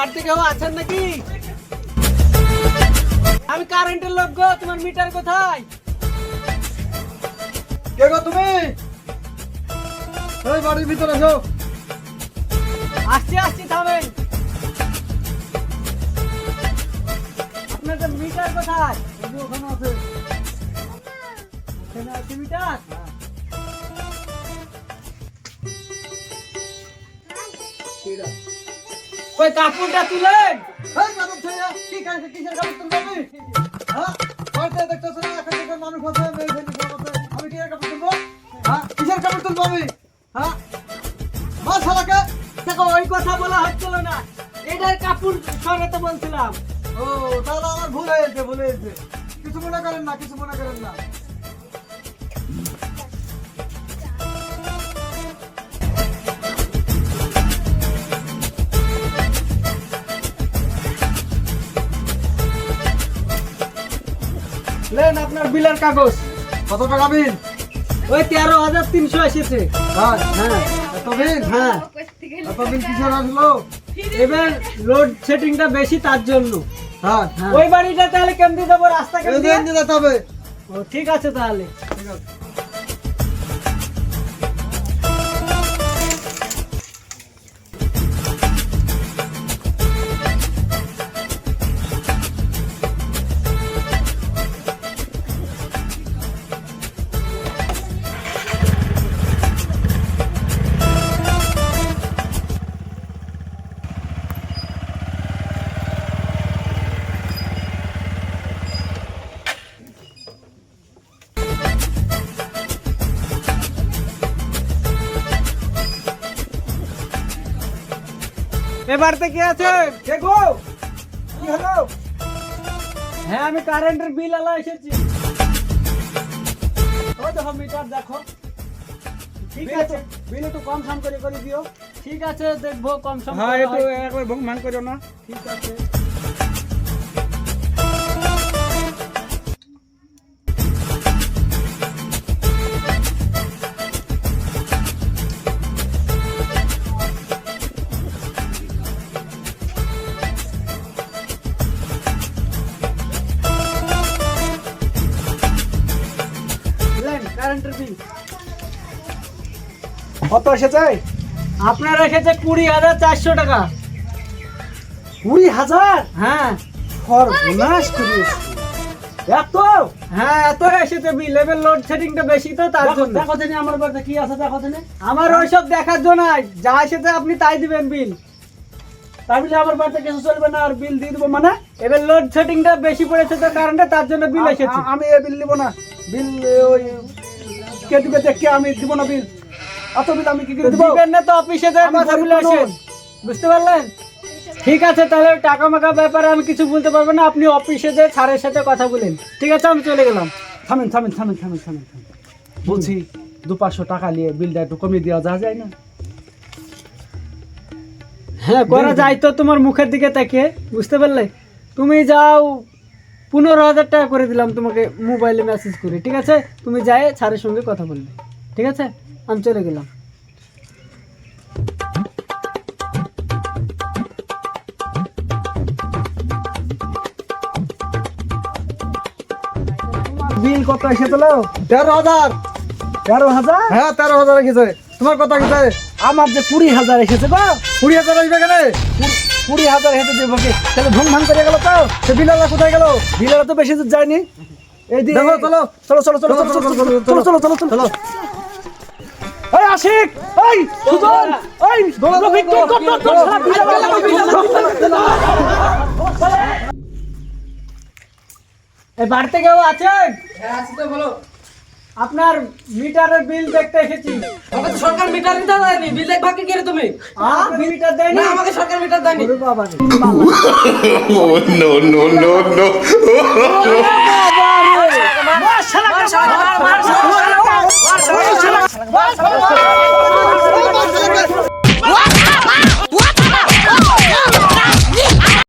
বাড়িতে কেউ আছেন নাকি? আমি কারেন্টের লোক গো তোমার মিটার কোথায়? কে গো তুমি? এই বাড়ির ভিতরে এসো। আসছি আসছি থামেন। আপনাদের মিটার কোথায়? ওখানে আছে। এখানে আছে মিটার? ওই কাপড়টা তুলেন এই মাদক ছেলে, কি কাজ কিসের আমি? হ্যাঁ? বাড়িতে দেখতেছো না, এখন থেকে মানুষ আছে, মেয়ে আমি কাপড় তুলবো? হ্যাঁ? কিসের কাপড় তুলবো আমি? হ্যাঁ? মা শালাকে? দেখো ওই কথা বলা হচ্ছিল না এটার কাপড় সরাতে বলছিলাম ও, তাহলে আমার ভুল হয়েছে, ভুল হয়েছে। কিছু মনে করেন না কিছু মনে করেন না নেন আপনার বিলের কাগজ। কত টাকা বিল? ওই তেরো হাজার তিনশো এসেছে। হ্যাঁ হ্যাঁ। এত বিল? হ্যাঁ। এত বিল কিসের আসলো? এবার লোড সেটিংটা বেশি তার জন্য। হ্যাঁ। ওই বাড়িটা তাহলে কেমনি যাব রাস্তা কেমনি দিতে হবে। ও ঠিক আছে তাহলে। ঠিক আছে। এবার কে আছে? কে গো? কি হলো? হ্যাঁ আমি কারেন্টের বিল আলা এসেছি। ও দেখো মিটার দেখো। ঠিক আছে। বিল একটু কম সাম করে করে দিও। ঠিক আছে দেখব কম সম হ্যাঁ একটু। একবার ভোগ মান করো না। ঠিক আছে। কারেন্টের বিল কত এসেছে? আপনার রেখেছে কুড়ি হাজার চারশো টাকা। কুড়ি হাজার? হ্যাঁ। সর্বনাশ এত? হ্যাঁ এত এসেছে বিল এবার লোড সেটিংটা বেশি তো তার জন্য। দেখো দিনে আমার বাড়িতে কি আছে দেখো দিনে আমার ওইসব দেখার জন্য যা এসেছে আপনি তাই দিবেন বিল তাই বলে আমার বাড়িতে কিছু চলবে না আর বিল দিয়ে দেবো মানে? এবার লোড সেটিংটা বেশি পড়েছে তো কারণে তার জন্য বিল এসেছে। আমি এ বিল দিব না। বিল ওই কে দিবে দেখে আমি দিব না বিল? আমি কি করে দিব? দিবেন না তো অফিসে কথা বলে আসেন। বুঝতে পারলেন? ঠিক আছে তাহলে টাকা মাকা ব্যাপারে আমি কিছু বলতে পারব না। আপনি অফিসে যে স্যারের সাথে কথা বলেন। ঠিক আছে আমি চলে গেলাম। থামেন থামেন থামেন থামেন থামেন থামেন। বলছি দু পাঁচশো টাকা নিয়ে বিলটা একটু কমিয়ে দেওয়া যা যায় না? হ্যাঁ করা যায় তো তোমার মুখের দিকে তাকিয়ে। বুঝতে পারলে? তুমি যাও পনেরো হাজার টাকা করে দিলাম তোমাকে মোবাইলে মেসেজ করে ঠিক আছে? তুমি যাই স্যারের সঙ্গে কথা বলবে ঠিক আছে? আমি চলে গেলাম। বিল কত এসে তোলো তেরো হাজার। তেরো হাজার? হ্যাঁ তেরো হাজার এসেছে। তোমার কথা কি আমার যে কুড়ি হাজার এসেছে গো। কুড়ি হাজার আসবে কেন? কুড়ি হাজার হেঁটে দেবো কি তাহলে ভুং ভাং করে গেল তো সে বিলালা কোথায় গেল বিলালা তো বেশি দূর যায়নি এই দিকে চলো চলো চলো চলো চলো চলো চলো চলো চলো চলো চলো এই আশিক এই সুজন এই রফিক তোর তোর তোর তোর শালা বিলালা বিলালা এই বাড়িতে কেউ আছেন আপনার মিটারের বিল দেখতে এসেছি। আমাকে সরকার মিটার দিতে দেয়নি বিল দেখ বাকি কি রে তুমি? হ্যাঁ? মিটার দেয়নি? না আমাকে সরকার মিটার দেয়নি। ওরে বাবা ও নো নো নো নো বাবা রে। মাশাআল্লাহ